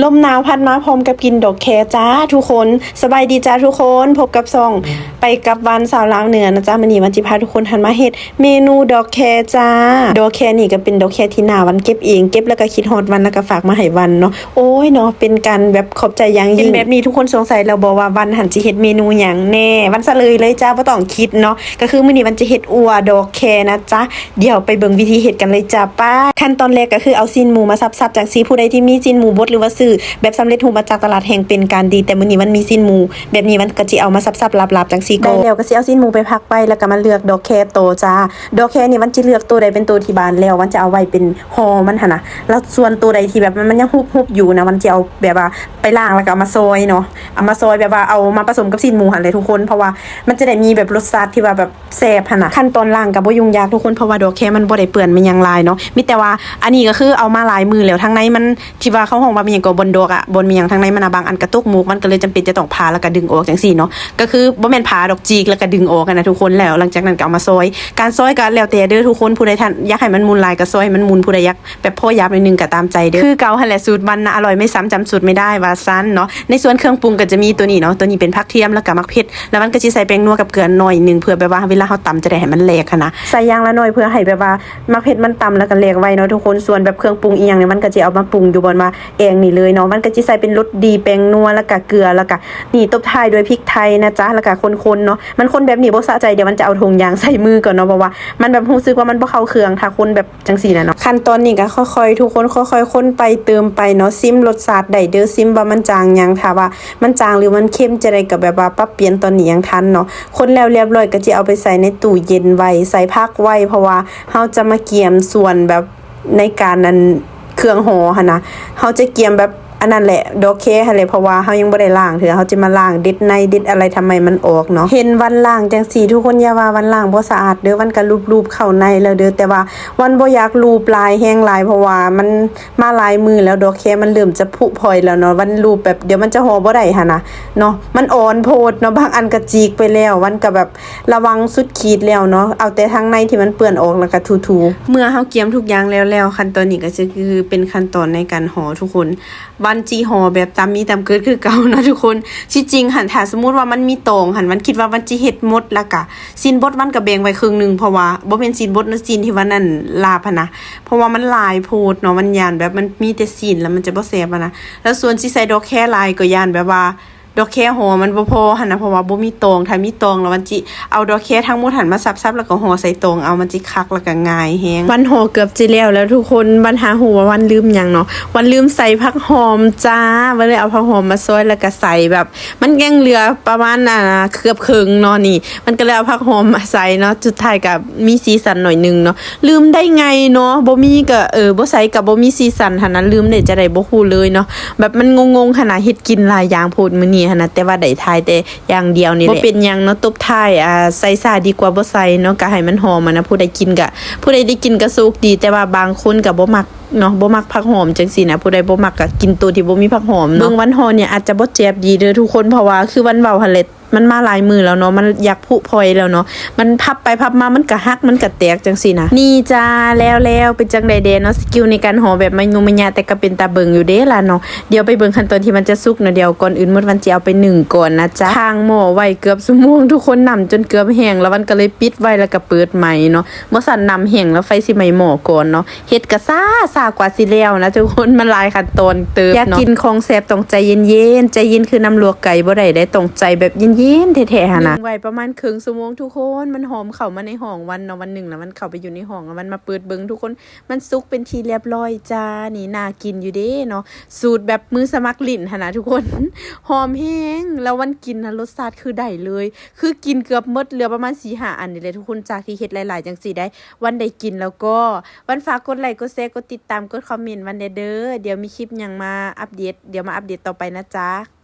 ลมหนาวพัดมาพร้อมกับกินดอกแคจ้าทุกคนสบายดีจ้าทุกคนพบกับซองไปกับวันสาวลาวเหนือนะจ้ามื้อนี้วันจิพาทุกคนหันมาเฮ็ดเมนูดอกแคจ้า ดอกแคนี่ก็เป็นดอกแคที่หนาวันเก็บเองเก็บแล้วก็คิดฮอดวันแล้วก็ฝากมาให้วันเนาะโอ้ยเนาะเป็นการแบบขอบใจย่างยิ่งแบบนี้ทุกคนสงสัยเราบอกว่าวันหันจิเฮ็ดเมนูหยังแน่วันซะเลยเลยจ้าบ่ต้องคิดเนาะก็คือมื้อนี้วันจะเฮ็ดอัวดอกแคนะจ๊ะเดี๋ยวไปเบิ่งวิธีเฮ็ดกันเลยจ้าป้าขั้นตอนแรกก็คือเอาซีนหมูมาสับๆจากซีผู้ใดที่มีซีนหมูบดหรือว่าซื้อแบบสำเร็จรูมาจากตลาดแห่งเป็นการดีแต่มื้อนี้มันมีซีนหมู แบบนี้มันก็สิเอามาสับๆลับๆจังซี่ก็ได้แล้วก็สิเอาซีนหมูไปพักไปแล้วก็มาเลือกดอกแคโตจ้าดอกแคนี่มันสิเลือกตัวใดเป็นตัวที่บานแล้วมันจะเอาไว้เป็นหอมันหั่นน่ะแล้วส่วนตัวใดที่แบบมันยังฮุบๆอยู่นะมันจะเอาแบบว่าไปล้างแล้วก็เอามาซอยเนาะเอามาซอยแบบว่าเอามาผสมกับซีนหมูหั่นเลยทุกคนเพราะว่ามันจะได้มีแบบรสชาติที่ว่าแบบแซ่บหั่นน่ะขั้นตอนล้างก็บ่ยุ่งยากทุกคนเพราะว่าดอกแคมันบ่ได้เปื้อนมันยังลายเนาะมีแต่ว่าอันนี้ก็คือเอามาหลายมือแล้วทั้งในมันที่ว่าเขาห้องว่ามีหยังก็บนดอกอะบนมีหยังทั้งในมันอะบางอันกระตุกหมูกมันก็เลยจำเป็นจะต้องผ่าแล้วก็ดึงออกจังซี่เนาะก็คือบ่แม่นผ่าดอกจีกแล้วก็ดึงออกกันนะทุกคนแล้วหลังจากนั้นก็เอามาซอย การซอยก็แล้วแต่เด้อทุกคนผู้ใดท่านอยากให้มันมุนลายก็ซอยให้มันมุนผู้ใดอยากแบบพ่อยับนิดนึงก็ตามใจเด้อคือเกาหั่นแหละสูตรมันนะอร่อยไม่ซ้ำจำสูตรไม่ได้ว่าซันเนาะในส่วนเครื่องปรุงก็จะมีตัวนี้เนาะตัวนี้เป็นผักเทียมแล้วก็มักเผ็ดแล้วมันก็สิใส่แป้งนัวกับเกลือหน่อยหนึงเพื่อแบบว่าเวลาเฮาตำจะได้ให้มันแหลกหั้นนะใส่อย่างละหน่อยเพื่อให้แบบว่ามักเผ็ดมันตำแล้วก็แหลกไว้เนาะทุกคนส่วนแบบเครื่องปรุงอีหยังเนี่ยมันก็จะเอามาปรุงอยู่บนมาเองนี่เลยเลยเนาะมันก็จะใส่เป็นรสดีแป้งนัวแล้วก็เกลือแล้วก็นี่ตบท้ายด้วยพริกไทยนะจ๊ะแล้วก็คนๆเนาะมันคนแบบนี้บ่สะใจเดี๋ยวมันจะเอาถุงยางใส่มือก่อนเนาะเพราะว่ามันแบบรู้สึกว่ามันบ่เข้าเครื่องถ้าคนแบบจังซี่นะเนาะขั้นตอนนี้ก็ค่อยๆ ทุกคนค่อยๆคนไปเติมไปเนาะซิมรสชาติได้เด้อซิมว่ามันจางยังถ้าว่า มันจางหรือมันเข้มจะได้ก็แบบว่าปรับเปลี่ยนตอนนี้ยังทันเนาะคนแล้วเรียบร้อยก็จะเอาไปใส่ในตู้เย็นไว้ใส่พักไว้เพราะว่าเฮาจะมาเกี่ยมส่วนแบบในการนั้น เครื่องห่อหนนะเขาจะเกียมแบบ อันนั้นแหละดอกเคหั่นเลยเพราะว่าเขายังบ่ได้ล้างเถือเขาจะมาล้างด็ดในด็ดอะไรทำไมมันออกเนาะเห็นวันล้างจังซี่ทุกคนอย่าว่าวันล้างบ่สะอาดเด้อวันก็ลูบๆเข้าในแล้วเด้อแต่ว่าวันบ่อยากลูบลายแห้งลายเพราะว่ามันมาลายมือแล้วดอกเคมันเริ่มจะผุพอยแล้วเนาะวันลูบแบบเดี๋ยวมันจะห่อบ่ได้หั่นนะเนาะมันอ่อนโพดเนาะบางอันก็จีกไปแล้ววันก็แบบระวังสุดขีดแล้วเนาะเอาแต่ทางในที่มันเปื้อนออกแล้วก็ทูๆเมื่อเฮาเกียมทุกอย่างแล้วแล้วขั้นตอนนี้ก็จะคือเป็นขั้นตอนในการห่อทุกคนวันันจีหอแบบตามมีตามเกิดคือเก่านะทุกคนที่จริงหันถ้าสมมติว่ามันมีตองหันมันคิดว่ามันจีเฮ็ดหมดละกะซีนบดมันก็แบ่งไว้ครึ่งหนึงเพราะว่าบ่เป็นซีนบดนะซีนที่ว่านั่นลาพนะ เพราะว่ามันลายโพดเนาะมันยานแบบมันมีแต่ซีนแล้วมันจะบ่แซ่บอะนะแล้วส่วนสิใส่ดอกแค่ลายก็ยานแบบว่า ดอกแคห่อมันบ่พอหันนะเพราะว่าบ่มีตองถ้ามีตองแล้วมันจิเอาดอกแคทั้งหมดหันมาซับๆแล้วก็ห่อใส่ตองเอามันจิคักแล้วก็ง่ายแฮงวันห่อเกือบจิแล้วแล้วทุกคนบันหาหูว่าวันลืมหยังเนาะวันลืมใส่ผักหอมจ้าวันเลยเอาผักหอมมาซอยแล้วก็ใส่แบบ มันยังเหลือประมาณน่ะเกือบครึ่งเนาะนี่ มันก็เลยเอาผักหอมมาใส่เนาะสุดท้ายก็มีสีสันหน่อยหนึงเนาะลืมได้ไงเนาะบ่มีก็เออบ่ใส่ก็บ่มีสีสันหั่นนั้นลืมได้จะได้บ่ฮู้เลยเนาะแบบมันงงๆขนาดเฮ็ดกินหลายอย่างโพดมื้อนี้หั่นนะแต่ว่าได้ทายแต่อย่างเดียวนี่แหละบ่เป็นหยังเนาะตบท้ายอ่าใส่ซาดีกว่าบ่ใส่เนาะก็ให้มันหอมอะนะผู้ใดกินก็ผู้ใดได้กินก็สุกดี แต่ว่าบางคนก็บ่มักเนาะบ่มักผักหอมจังซี่นะผู้ใดบ่มักก็กินตัวที่บ่มีผักหอมเนาะเบิ่งวันหอเนี่ยอาจจะบ่เจ็บดีเด้อทุกคนเพราะว่าคือวันเว้าหั่นแหละ มันมาหลายมือแล้วเนาะมันอยากผุพอยแล้วเนาะมันพับไปพับมามันก็หักมันก็แตกจังซี่นะนี่จ้าแล้วแล้วเป็นจังไดเด้เนาะสกิลในการห่อแบบไม่ยุ่งไม่ยาแต่ก็เป็นตาเบิงอยู่เด้ล่ะเนาะเดี๋ยวไปเบิ่งขั้นตอนที่มันจะสุกเนาะเดี๋ยวก่อนอื่นมดวันจะเอาไปหนึ่งก่อนนะจ๊ะทางหม้อไว้เกือบชั่วงทุกคนนํจนเกือบแห้งแล้วมันก็เลยปิดไว้แล้วก็เปิดใหม่เนาะบ่สั่นนำแห้งแล้วไฟสิไหม้หม้อก่อนเนาะเฮ็ดก็ซ่าซากว่าสิแล้วนะทุกคนมันลายขั้นตอนเติบเนาะอยากกินของแซ่บต้องใจเย็นๆใจเย็นคือน้ำลวกไก่บ่ได้ได้ต้องใจแบบเย็นๆแท้ๆหั่นน่ะไว้ประมาณครึ่งชั่วโมงทุกคนมันหอมเข้ามาในห้องวันเนาะวันหนึ่งแล้วมันเข้าไปอยู่ในห้องแล้วมันมาเปิดเบิงทุกคนมันสุกเป็นทีเรียบร้อยจ้านี่น่ากินอยู่เด้เนาะสูตรแบบมือสมัครลิ่นหนนะทุกคนหอมแห้งแล้ววันกินนะรสชาติคือได้เลย คือกินเกือบหมดเหลือประมาณสี่ห้าอันนี่เลยทุกคนจากที่เฮ็ดหลายๆจังสี่ได้ วันได้กินแล้วก็ วันฝากกดไลค์กดแชร์กดติดตามกดคอมเมนต์วันเด้อเดี๋ยวมีคลิปยังมาอัปเดต เดี๋ยวมาอัปเดตต่อไปนะจ๊ะ